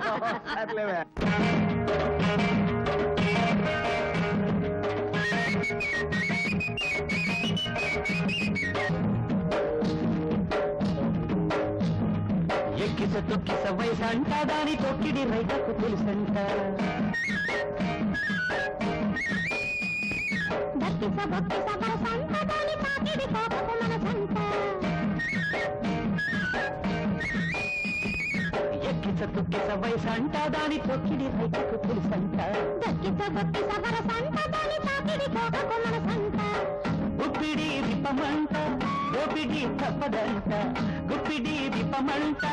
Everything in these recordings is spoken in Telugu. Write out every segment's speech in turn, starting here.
సర్లేవే. ఎక్కిస తొక్కిస వయసంట దాని తొక్కిడి రైతకు తెలుసంట దక్కిస బొక్కిస వరసంత దాని తొక్కిస వయసంట దాని తొక్కిడి రైతకు తెలుసంట దక్కిస బొక్కిస వరసంత దాని తాకిడి కోపకు మనసంత గుప్పిడి విప్పమంట దోపిడి తప్పదంట. గుప్పిడి విప్పమంట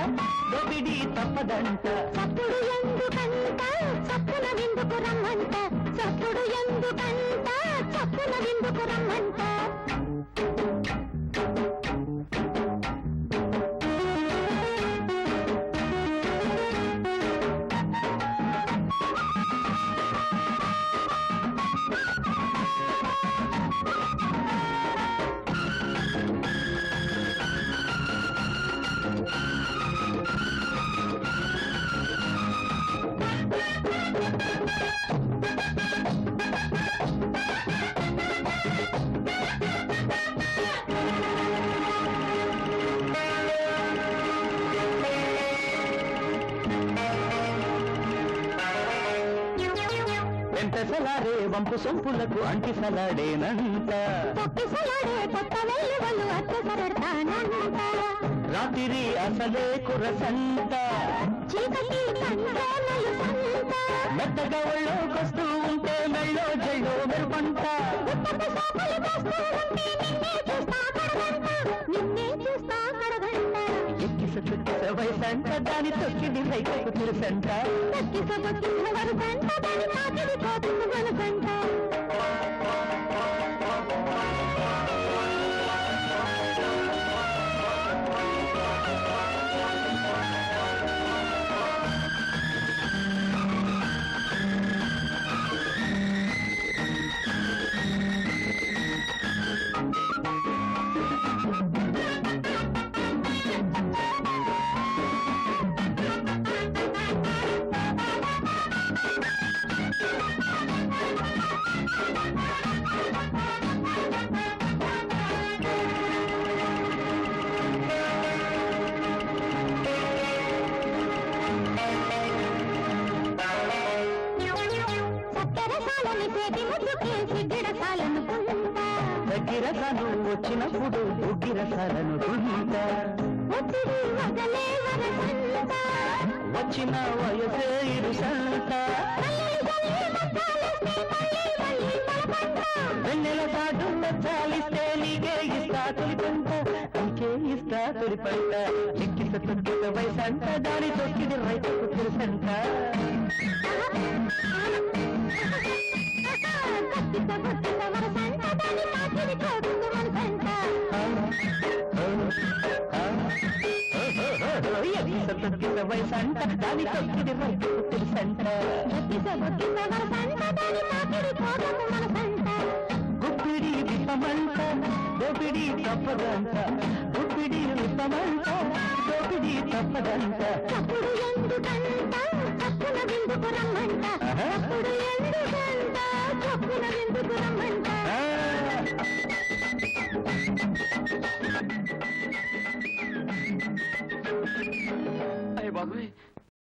దోపిడి తప్పదంట. చప్పుడు ఎందుకంట చప్పున విందుకు రమ్మంట. చప్పుడు ఎందుకంట చప్పున విందుకు రమ్మంట. వెంట సలారే వంపు సొంపులకు అంటి సలాడేనంట. రాత్రి అసలే కురసంట చీకటి కంట్రోనలు సంత మెత్తగా ఒళ్ళోకొస్తూ ఉంటే మెళ్ళో జల్లో మెరుపంట. ఎక్కిస వయసంట దాని తొక్కిడి రైతకు తెలుసంట? తను వచ్చినప్పుడు ఉగ్గిర సలను తుంట ఒత్తిడి వదలే వరసంత వచ్చిన వయసే ఇరుసంట వెన్నెల సాటు చాలిస్తే నీకే ఇస్తా తొలిపంట నీకే ఇస్తా తొలిపంట ఎక్కిస తొక్కిస వయసంట దాని తొక్కిడి రైతుకు తెలుసంట ఎక్కిస తొక్కిస వయసంట దాని తొక్కిడి రైతుకు తెలుసంట కత్తిత బొత్తిత వరసంట దాని తాకిడి కోతుకు మనసంట గుప్పిడి విప్పమంట దోపిడి తప్పదంట గుప్పిడి విప్పమంట దోపిడి తప్పదంట చప్పుడు ఎందుకంట చప్పున విందుకు రమ్మ